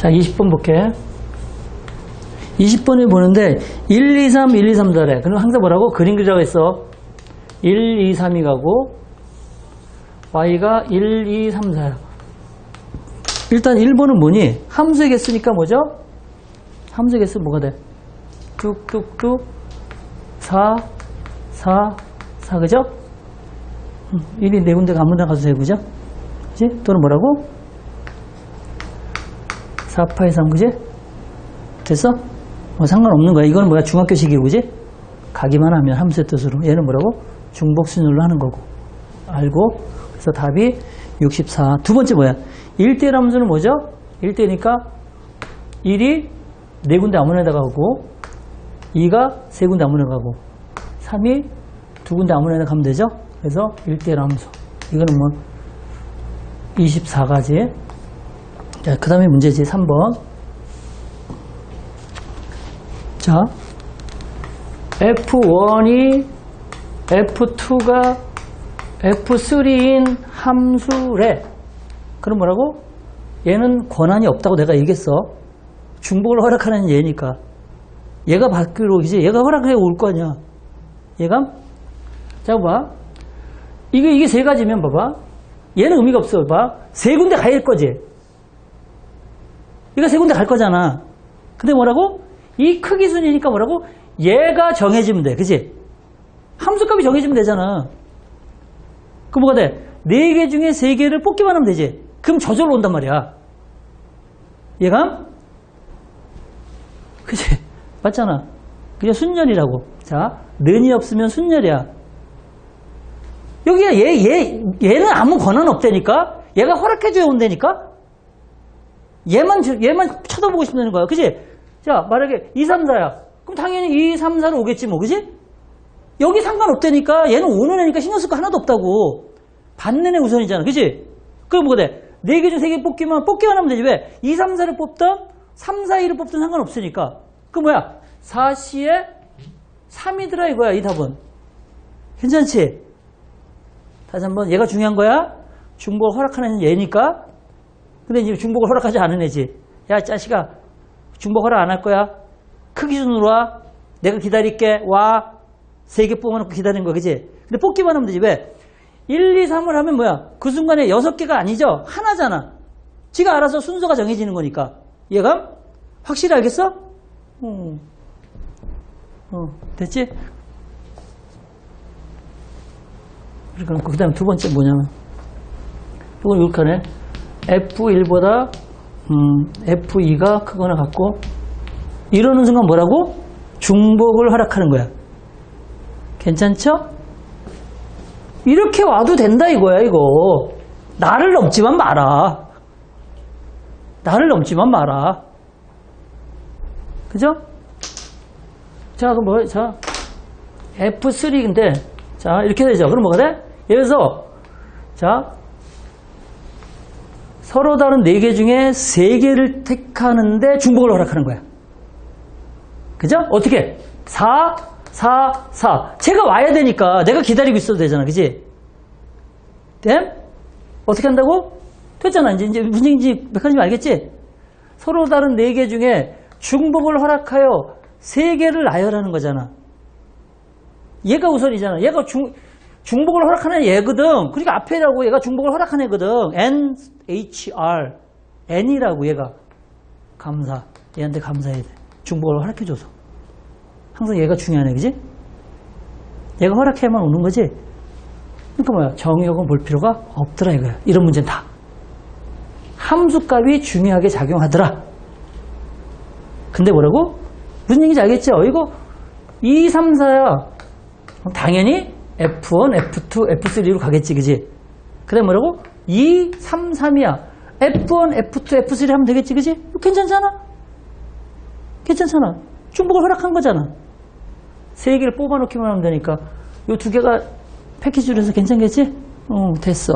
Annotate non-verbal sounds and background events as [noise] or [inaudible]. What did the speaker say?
자, 20번 볼게. 20번을 보는데 1, 2, 3, 1, 2, 3 달에 그럼 항상 뭐라고? 그림 그리라고 했어. 1, 2, 3이 가고 y가 1, 2, 3, 4야. 일단 1번은 뭐니? 함수의 개수니까 뭐죠? 함수의 개수 뭐가 돼? 뚝뚝뚝 4, 4, 4 그죠? 1이 네 군데가 아무나 가도 되고 그죠? 그지? 또는 뭐라고? 4, 8, 3 그지? 됐어? 뭐 상관없는 거야. 이거는 뭐야? 중학교식이고 그지? 가기만 하면 함수의 뜻으로 얘는 뭐라고? 중복순율로 하는 거고 알고 그래서 답이 64. 두 번째 뭐야? 1대1 함수는 뭐죠? 1대니까 1이 네 군데 아무나 가고 2가 세 군데 아무나 가고 3이 두 군데 아무나 가면 되죠? 그래서 1대1 함수. 이거는 뭐 24가지. 자, 그 다음에 문제지 3번. 자, F1이 F2가 F3인 함수래. 그럼 뭐라고? 얘는 권한이 없다고 내가 얘기했어. 중복을 허락하는 얘니까. 얘가 받기로 오지. 얘가 허락해 올 거 아니야. 얘가? 자, 봐. 이게, 이게 세 가지면 봐봐. 얘는 의미가 없어. 봐. 세 군데 가야 할 거지. 얘가 세 군데 갈 거잖아. 근데 뭐라고? 이 크기 순이니까 뭐라고? 얘가 정해지면 돼. 그지? 함수값이 정해지면 되잖아. 그럼 뭐가 돼? 네 개 중에 세 개를 뽑기만 하면 되지. 그럼 저절로 온단 말이야. 얘가? 그지? [laughs] 맞잖아. 그냥 순열이라고. 자, 는이 없으면 순열이야. 여기야, 얘, 얘, 얘는 아무 권한 없다니까? 얘가 허락해줘야 온다니까? 얘만, 저- 얘만 쳐다보고 싶다는 거야. 그지? 자, 만약에 2, 3, 4야. 그럼 당연히 2, 3, 4로 오겠지, 뭐. 그지? 여기 상관없다니까? 얘는 오는 애니까 신경 쓸 거 하나도 없다고. 받는 애 우선이잖아. 그지? 그럼 뭐가 돼? 4개 중 3개 뽑기만, 뽑기만 하면 되지. 왜? 2, 3, 4를 뽑던, 3, 4, 2를 뽑던 상관없으니까. 그 뭐야? 4C에 3이더라 이거야, 이 답은. 괜찮지? 다시 한번, 얘가 중요한 거야? 중복 허락하는 얘니까? 근데 이제 중복을 허락하지 않은 애지. 야, 자식아. 중복 허락 안 할 거야? 크기 순으로 와. 내가 기다릴게. 와. 세 개 뽑아놓고 기다리는 거, 그지? 근데 뽑기만 하면 되지. 왜? 1, 2, 3을 하면 뭐야? 그 순간에 여섯 개가 아니죠? 하나잖아. 지가 알아서 순서가 정해지는 거니까. 얘가? 확실히 알겠어? 어. 어, 됐지? 그러니까 그 다음 두 번째 뭐냐면, 이건 이렇게 하네. F1보다, 음, F2가 크거나 같고, 이러는 순간 뭐라고? 중복을 허락하는 거야. 괜찮죠? 이렇게 와도 된다 이거야 이거 나를 넘지만 마라 나를 넘지만 마라 그죠? 자 그럼 뭐, 자 F3인데 자 이렇게 되죠 그럼 뭐가 돼? 들어서 자 서로 다른 4개 중에 3개를 택하는데 중복을 허락하는 거야 그죠? 어떻게? 4, 4, 4. 제가 와야 되니까 내가 기다리고 있어도 되잖아. 그지? 됨? 어떻게 한다고? 됐잖아. 이제, 이제 얘기인지 메커니즘 알겠지? 서로 다른 4개 중에 중복을 허락하여 3개를 나열하는 거잖아. 얘가 우선이잖아. 얘가 중, 중복을 허락하는 얘거든. 그러니까 앞에라고 얘가 중복을 허락하는 애거든. N, H, R. N이라고 얘가. 감사. 얘한테 감사해야 돼. 중복을 허락해줘서. 항상 얘가 중요한 애, 그지? 얘가 허락해야만 오는 거지? 그러니까 뭐야, 정의역은 볼 필요가 없더라, 이거야. 이런 문제는 다. 함수값이 중요하게 작용하더라. 근데 뭐라고? 무슨 얘기인지 알겠죠? 이거 2, 3, 4야. 그럼 당연히 F1, F2, F3로 가겠지, 그지? 그 다음에 뭐라고? 2, 3, 3이야. F1, F2, F3 하면 되겠지, 그지? 괜찮잖아? 괜찮잖아. 중복을 허락한 거잖아. 세 개를 뽑아놓기만 하면 되니까 이두 개가 패키지로 해서 괜찮겠지? 어, 됐어.